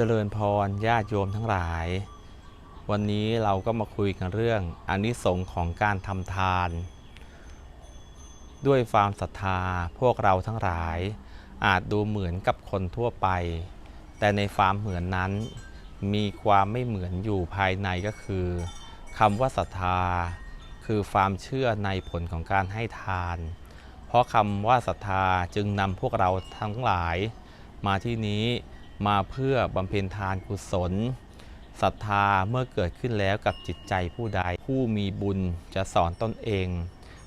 เจริญพรญาติโยมทั้งหลาย วันนี้เราก็มาคุยกันเรื่องอานิสงส์ของการทำทาน ด้วยความศรัทธาพวกเราทั้งหลาย อาจดูเหมือนกับคนทั่วไป แต่ในความเหมือนนั้น มีความไม่เหมือนอยู่ภายในก็คือคำว่าศรัทธา คือความเชื่อในผลของการให้ทาน เพราะคำว่าศรัทธาจึงนำพวกเราทั้งหลาย มาที่นี้ มาเพื่อบำเพ็ญทานกุศลศรัทธาเมื่อเกิดขึ้นแล้วกับจิตใจผู้ใด ผู้มีบุญจะสอนตนเอง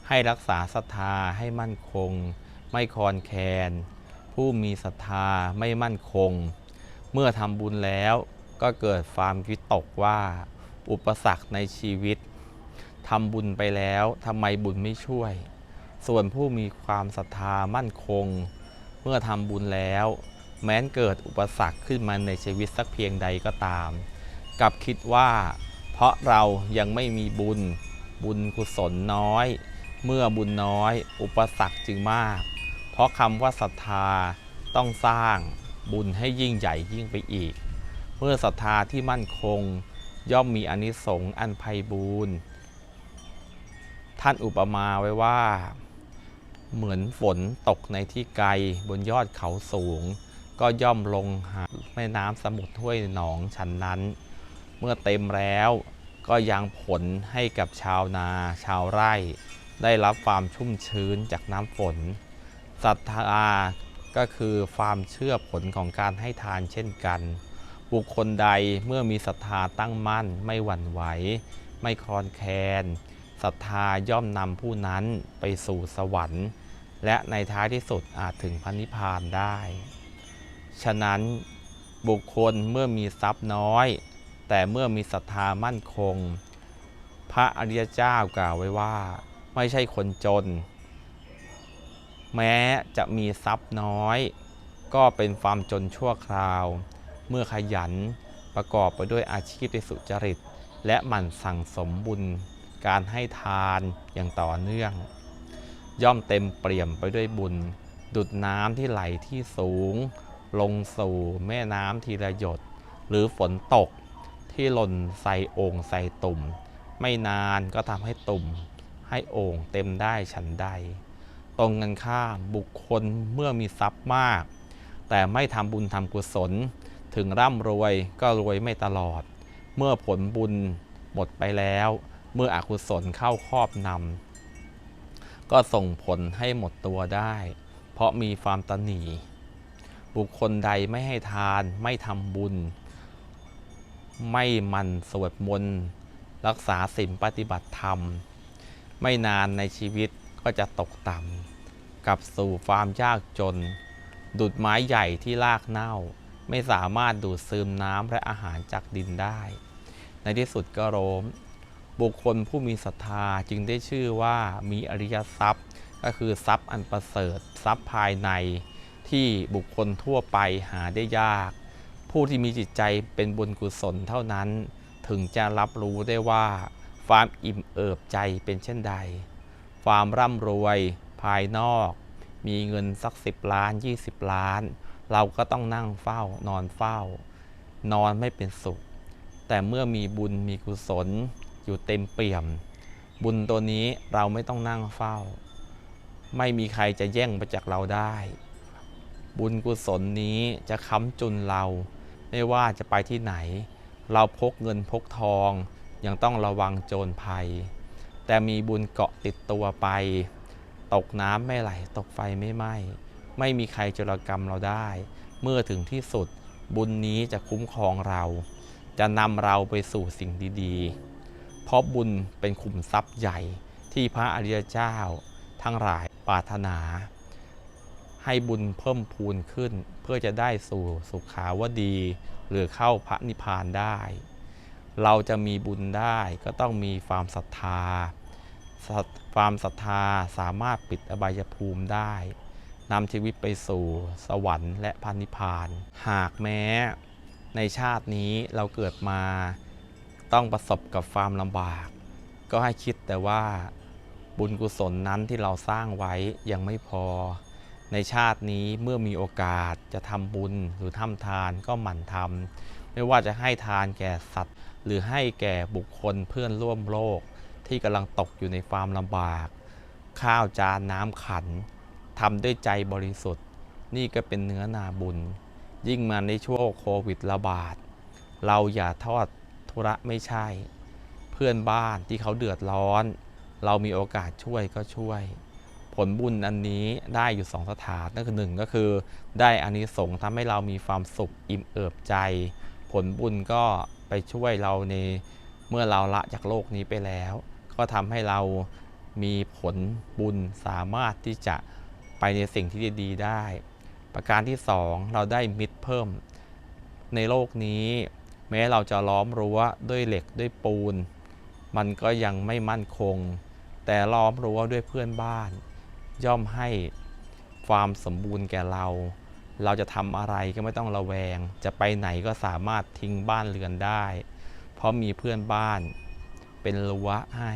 ให้รักษาศรัทธาให้มั่นคง ไม่คลอนแคลนผู้มีศรัทธาไม่มั่นคง เมื่อทำบุญแล้วก็เกิดความวิตกว่า อุปสรรคในชีวิตทำบุญไปแล้วทำไมบุญไม่ช่วย ส่วนผู้มีความศรัทธามั่นคง เมื่อทำบุญแล้ว แม้นเกิดอุปสรรคขึ้นมาในชีวิตสักเพียงใดก็ตาม กลับคิดว่า เพราะเรายังไม่มีบุญ บุญกุศลน้อย เมื่อบุญน้อย อุปสรรคจึงมาก เพราะคำว่าศรัทธาต้องสร้างบุญให้ยิ่งใหญ่ยิ่งไปอีก เมื่อศรัทธาที่มั่นคง ย่อมมีอานิสงส์อันไพบูรณ์ท่านอุปมาไว้ว่า เหมือนฝนตกในที่ไกลบนยอดเขาสูง ก็ย่อมลงหาแม่น้ำสมุทรห้วยหนองฉันนั้น เมื่อเต็มแล้วก็ยังผลให้กับชาวนาชาวไร่ ได้รับความชุ่มชื้นจากน้ำฝนศรัทธาก็คือความเชื่อผลของการให้ทานเช่นกัน บุคคลใดเมื่อมีศรัทธาตั้งมั่น ไม่หวั่นไหว ไม่คลอนแคลนศรัทธาย่อมนำผู้นั้นไปสู่สวรรค์ และในท้ายที่สุดอาจถึงพระนิพพานได้ ฉะนั้นบุคคลเมื่อมีทรัพย์น้อย แต่เมื่อมีศรัทธามั่นคง พระอริยเจ้ากล่าวไว้ว่า ไม่ใช่คนจน แม้จะมีทรัพย์น้อย ก็เป็นความจนชั่วคราว เมื่อขยันประกอบไปด้วยอาชีพที่สุจริต และหมั่นสั่งสมบุญ การให้ทานอย่างต่อเนื่อง ย่อมเต็มเปี่ยมไปด้วยบุญ ดุดน้ำที่ไหลที่สูง ลงสู่แม่น้ำทีละหยด หรือฝนตกที่หล่นใส่โอ่งใส่ตุ่ม ไม่นานก็ทำให้ตุ่ม ให้โอ่งเต็มได้ฉันใด ตรงกันข้ามบุคคลเมื่อมีทรัพย์มาก แต่ไม่ทำบุญทำกุศล ถึงร่ำรวยก็รวยไม่ตลอด เมื่อผลบุญหมดไปแล้ว เมื่ออกุศลเข้าครอบนำก็ส่งผลให้หมดตัวได้ เพราะมีความตนี บุคคลใดไม่ให้ทาน ไม่ทำบุญ ไม่มันสวดมนต์รักษาศีลปฏิบัติธรรม ไม่นานในชีวิตก็จะตกต่ำกลับสู่ความยากจน ดุดไม้ใหญ่ที่รากเน่า ไม่สามารถดูดซึมน้ำและอาหารจากดินได้ ในที่สุดก็โรมบุคคลผู้มีศรัทธาจึงได้ชื่อว่ามีอริยทรัพย์ ก็คือทรัพย์อันประเสริฐทรัพย์ภายใน ที่บุคคลทั่วไปหาได้ยาก ผู้ที่มีจิตใจเป็นบุญกุศลเท่านั้น ถึงจะรับรู้ได้ว่าความอิ่มเอิบใจเป็นเช่นใด ความร่ำรวยภายนอก มีเงินสักสิบล้าน 20 ล้าน เราก็ต้องนั่งเฝ้านอนเฝ้า นอนไม่เป็นสุข แต่เมื่อมีบุญมีกุศลอยู่เต็มเปี่ยม บุญตัวนี้เราไม่ต้องนั่งเฝ้า ไม่มีใครจะแย่งไปจากเราได้ บุญกุศลนี้จะค้ำจุนเรา ไม่ว่าจะไปที่ไหน เราพกเงินพกทอง ยังต้องระวังโจรภัย แต่มีบุญเกาะติดตัวไป ตกน้ำไม่ไหล ตกไฟไม่ไหม้ไม่มีใครจรกรรมเราได้ เมื่อถึงที่สุดบุญนี้จะคุ้มครองเรา จะนำเราไปสู่สิ่งดีๆ เพราะบุญเป็นขุมทรัพย์ใหญ่ที่พระอริยเจ้า ทั้งหลายปรารถนา ให้บุญเพิ่มพูนขึ้น เพื่อจะได้สู่สุขาวดี หรือเข้าพระนิพพานได้ เราจะมีบุญได้ก็ต้องมีความศรัทธาความศรัทธาสามารถปิดอบายภูมิได้นำชีวิตไปสู่สวรรค์และพันิพพาน หากแม้ในชาตินี้เราเกิดมาต้องประสบกับความลำบาก ก็ให้คิดแต่ว่าบุญกุศลนั้นที่เราสร้างไว้ยังไม่พอ ในชาตินี้เมื่อมีโอกาสจะทำบุญหรือทำทานก็หมั่นทำไม่ว่าจะให้ทานแก่สัตว์ หรือให้แก่บุคคลเพื่อนร่วมโลก ที่กำลังตกอยู่ในความลำบาก ข้าวจานน้ำขันทำด้วยใจบริสุทธิ์ นี่ก็เป็นเนื้อนาบุญ ยิ่งมาในช่วงโควิดระบาด เราอย่าทอดทุระไม่ใช่ เพื่อนบ้านที่เขาเดือดร้อน เรามีโอกาสช่วยก็ช่วย ลบุญอันนี้ได้อยู่สองสถานนั่นคือหนึ่งก็คือ ได้อานิสงส์ทำให้เรามีความสุขอิ่มเอิบใจ ผลบุญก็ไปช่วยเราในเมื่อเราละจากโลกนี้ไปแล้ว ก็ทำให้เรามีผลบุญสามารถที่จะไปในสิ่งที่ดีๆได้ ประการที่สองเราได้มิตรเพิ่ม ในโลกนี้ แม้เราจะล้อมรั้วด้วยเหล็กด้วยปูน มันก็ยังไม่มั่นคง แต่ล้อมรั้วด้วยเพื่อนบ้าน ย่อมให้ความสมบูรณ์แก่เรา เราจะทำอะไรก็ไม่ต้องระแวง จะไปไหนก็สามารถทิ้งบ้านเรือนได้ เพราะมีเพื่อนบ้านเป็นรั้วให้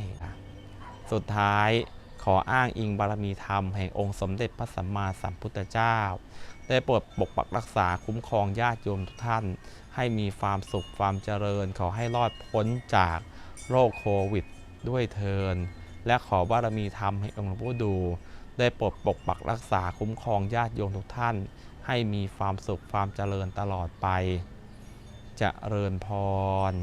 สุดท้ายขออ้างอิงบารมีธรรมแห่งองค์สมเด็จพระสัมมาสัมพุทธเจ้า ได้โปรดปกปักรักษาคุ้มครองญาติโยมทุกท่าน ให้มีความสุขความเจริญ ขอให้รอดพ้นจากโรคโควิดด้วยเทิน และขอบารมีธรรมให้องค์หลวงพ่อดู ได้ปรดปกปักรักษาคุ้มครองญาติโยมทุกท่าน ให้มีความสุขความเจริญตลอดไปจเจริญพร